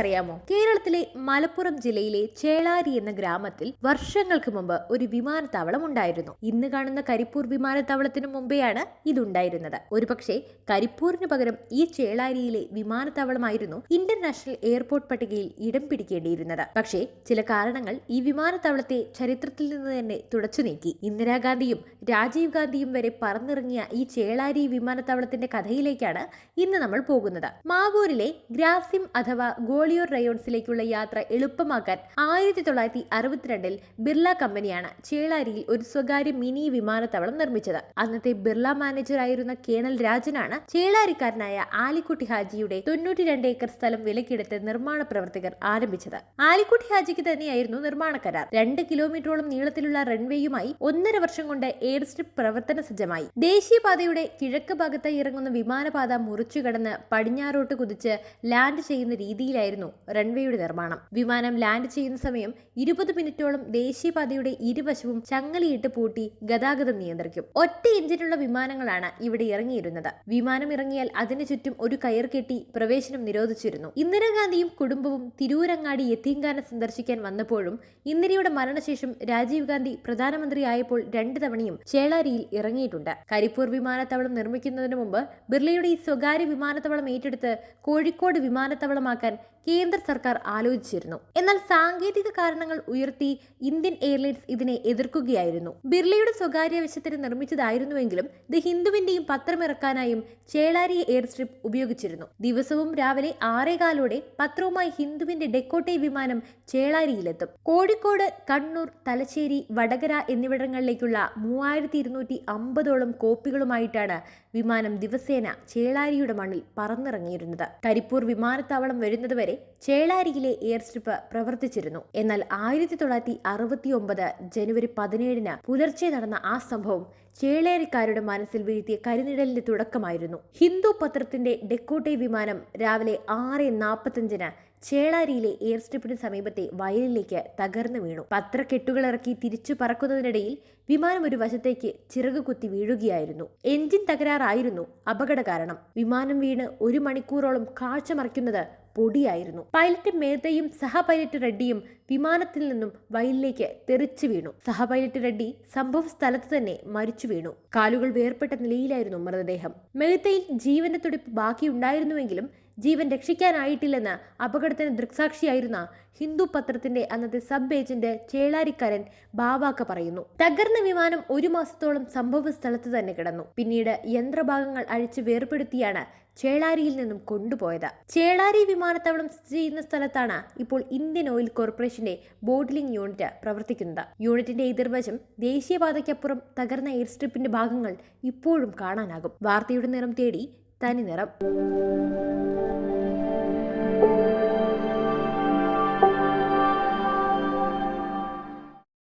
അറിയാമോ കേരളത്തിലെ മലപ്പുറം ജില്ലയിലെ ചേളാരി എന്ന ഗ്രാമത്തിൽ വർഷങ്ങൾക്ക് മുമ്പ് ഒരു വിമാനത്താവളം ഉണ്ടായിരുന്നു. ഇന്ന് കാണുന്ന കരിപ്പൂർ വിമാനത്താവളത്തിനു മുമ്പെയാണ് ഇതുണ്ടായിരുന്നത്. ഒരുപക്ഷെ കരിപ്പൂരിന് പകരം ഈ ചേളാരിയിലെ വിമാനത്താവളമായിരുന്നു ഇന്റർനാഷണൽ എയർപോർട്ട് പട്ടികയിൽ ഇടം പിടിക്കേണ്ടിയിരുന്നത്. പക്ഷേ ചില കാരണങ്ങൾ ഈ വിമാനത്താവളത്തെ ചരിത്രത്തിൽ നിന്ന് തന്നെ തുടച്ചു നീക്കി. ഇന്ദിരാഗാന്ധിയും രാജീവ് ഗാന്ധിയും വരെ പറന്നിറങ്ങിയ ഈ ചേളാരി വിമാനത്താവളത്തിന്റെ കഥയിലേക്കാണ് ഇന്ന് നമ്മൾ പോകുന്നത്. മാവൂരിലെ ഗ്രാസിം അഥവാ ഗോളിയോർ റയോൺസിലേക്കുള്ള യാത്ര എളുപ്പമാക്കാൻ ആയിരത്തി തൊള്ളായിരത്തി അറുപത്തിരണ്ടിൽ ബിർള കമ്പനിയാണ് ചേളാരിയിൽ ഒരു സ്വകാര്യ മിനി വിമാനത്താവളം നിർമ്മിച്ചത്. അന്നത്തെ ബിർള മാനേജർ ആയിരുന്ന കേണൽ രാജനാണ് ചേളാരിക്കാരനായ ആലിക്കുട്ടി ഹാജിയുടെ തൊണ്ണൂറ്റി രണ്ട് ഏക്കർ സ്ഥലം വിലക്കെടുത്ത് നിർമ്മാണ പ്രവർത്തകർ ആരംഭിച്ചത്. ആലിക്കുട്ടി ഹാജിക്ക് തന്നെയായിരുന്നു നിർമ്മാണ കരാർ. രണ്ട് കിലോമീറ്ററോളം നീളത്തിലുള്ള റൺവേയുമായി ഒന്നര വർഷം കൊണ്ട് എയർ സ്ട്രിപ്പ് പ്രവർത്തന സജ്ജമായി. ദേശീയപാതയുടെ കിഴക്ക് ഭാഗത്തായി ഇറങ്ങുന്ന വിമാനപാത മുറിച്ചു കടന്ന് പടിഞ്ഞാറോട്ട് കുതിച്ച് ലാൻഡ് ചെയ്യുന്ന രീതിയിലായിരുന്നു റൺവേയുടെ നിർമ്മാണം. വിമാനം ലാൻഡ് ചെയ്യുന്ന സമയം ഇരുപത് മിനിറ്റോളം ദേശീയപാതയുടെ ഇരുവശവും ചങ്ങലയിട്ട് പൂട്ടി ഗതാഗതം നിയന്ത്രിക്കും. ഒറ്റ എഞ്ചിനുള്ള വിമാനങ്ങളാണ് ഇവിടെ ഇറങ്ങിയിരുന്നത്. വിമാനം ഇറങ്ങിയാൽ അതിനു ചുറ്റും ഒരു കയർ കെട്ടി പ്രവേശനം നിരോധിച്ചിരുന്നു. ഇന്ദിരാഗാന്ധിയും കുടുംബവും തിരൂരങ്ങാടി യത്തീംഖാന സന്ദർശിക്കാൻ വന്നപ്പോഴും ഇന്ദിരയുടെ മരണശേഷം രാജീവ് ഗാന്ധി പ്രധാനമന്ത്രിയായപ്പോൾ രണ്ടു തവണയും ചേളാരിയിൽ ഇറങ്ങിയിട്ടുണ്ട്. കരിപ്പൂർ വിമാനത്താവളം നിർമ്മിക്കുന്നതിന് മുമ്പ് ബിർളയുടെ ഈ സ്വകാര്യ വിമാനത്താവളം ഏറ്റെടുത്ത് കോഴിക്കോട് വിമാനത്താവളമാക്കാൻ കേന്ദ്ര സർക്കാർ ആലോചിച്ചിരുന്നു. എന്നാൽ സാങ്കേതിക കാരണങ്ങൾ ഉയർത്തി ഇന്ത്യൻ എയർലൈൻസ് ഇതിനെ എതിർക്കുകയായിരുന്നു. ബിർളയുടെ സ്വകാര്യ ആവശ്യത്തിന് നിർമ്മിച്ചതായിരുന്നുവെങ്കിലും ദി ഹിന്ദുവിന്റെയും പത്രമിറക്കാനായും ചേളാരി എയർ സ്ട്രിപ്പ് ഉപയോഗിച്ചിരുന്നു. ദിവസവും രാവിലെ ആറേകാലോടെ പത്രവുമായി ഹിന്ദുവിന്റെ ഡെക്കോട്ടെ വിമാനം ചേളാരിയിലെത്തും. കോഴിക്കോട് കണ്ണൂർ തലശ്ശേരി വടകര എന്നിവിടങ്ങളിലേക്കുള്ള മൂവായിരത്തി ഇരുന്നൂറ്റി അമ്പതോളം കോപ്പികളുമായിട്ടാണ് വിമാനം ദിവസേന ചേളാരിയുടെ മണ്ണിൽ പറന്നിറങ്ങിയിരുന്നത്. കരിപ്പൂർ വിമാനത്താവളം വരുന്നതുവരെ ചേളാരിയിലെ എയർ സ്ട്രിപ്പ് പ്രവർത്തിച്ചിരുന്നു. എന്നാൽ ആയിരത്തി തൊള്ളായിരത്തി അറുപത്തി ഒമ്പത് ജനുവരി പതിനേഴിന് പുലർച്ചെ നടന്ന ആ സംഭവം ചേളേരിക്കാരുടെ മനസ്സിൽ വീഴ്ത്തിയ കരിനിഴലിന്റെ തുടക്കമായിരുന്നു. ഹിന്ദു പത്രത്തിന്റെ ഡെക്കോട്ടെ വിമാനം രാവിലെ ആറ് നാൽപ്പത്തഞ്ചിന് ചേളാരിയിലെ എയർ സ്ട്രിപ്പിന് സമീപത്തെ വയലിലേക്ക് തകർന്നു വീണു. പത്രക്കെട്ടുകൾ ഇറക്കി തിരിച്ചു പറക്കുന്നതിനിടയിൽ വിമാനം ഒരു വശത്തേക്ക് ചിറക് കുത്തി വീഴുകയായിരുന്നു. എഞ്ചിൻ തകരാറായിരുന്നു അപകട കാരണം. വിമാനം വീണ് ഒരു മണിക്കൂറോളം കാഴ്ച മറിക്കുന്നത് പൊടിയായിരുന്നു. പൈലറ്റ് മേത്തയും സഹപൈലറ്റ് റെഡ്ഡിയും വിമാനത്തിൽ നിന്നും വയലിലേക്ക് തെറിച്ചു വീണു. സഹപൈലറ്റ് റെഡ്ഡി സംഭവ സ്ഥലത്ത് തന്നെ മരിച്ചു വീണു. കാലുകൾ വേർപെട്ട നിലയിലായിരുന്നു മൃതദേഹം. മേത്തയിൽ ജീവന്റെ തുടിപ്പ് ബാക്കിയുണ്ടായിരുന്നുവെങ്കിലും ജീവൻ രക്ഷിക്കാനായിട്ടില്ലെന്ന് അപകടത്തിന് ദൃക്സാക്ഷിയായിരുന്ന ഹിന്ദു പത്രത്തിന്റെ അന്നത്തെ സബ് ഏജന്റ് ചേളാരിക്കാരൻ ബാവാക്ക പറയുന്നു. തകർന്ന വിമാനം ഒരു മാസത്തോളം സംഭവ സ്ഥലത്ത് തന്നെ കിടന്നു. പിന്നീട് യന്ത്രഭാഗങ്ങൾ അഴിച്ച് വേർപെടുത്തിയാണ് ചേളാരിയിൽ നിന്നും കൊണ്ടുപോയത്. ചേളാരി വിമാനത്താവളം സ്ഥിതി ചെയ്യുന്ന സ്ഥലത്താണ് ഇപ്പോൾ ഇന്ത്യൻ ഓയിൽ കോർപ്പറേഷന്റെ ബോട്ടിലിംഗ് യൂണിറ്റ് പ്രവർത്തിക്കുന്നത്. യൂണിറ്റിന്റെ എതിർവശം ദേശീയപാതയ്ക്കപ്പുറം തകർന്ന എയർ സ്ട്രിപ്പിന്റെ ഭാഗങ്ങൾ ഇപ്പോഴും കാണാനാകും. വാർത്തയുടെ നിറം തേടി തനി നിറം.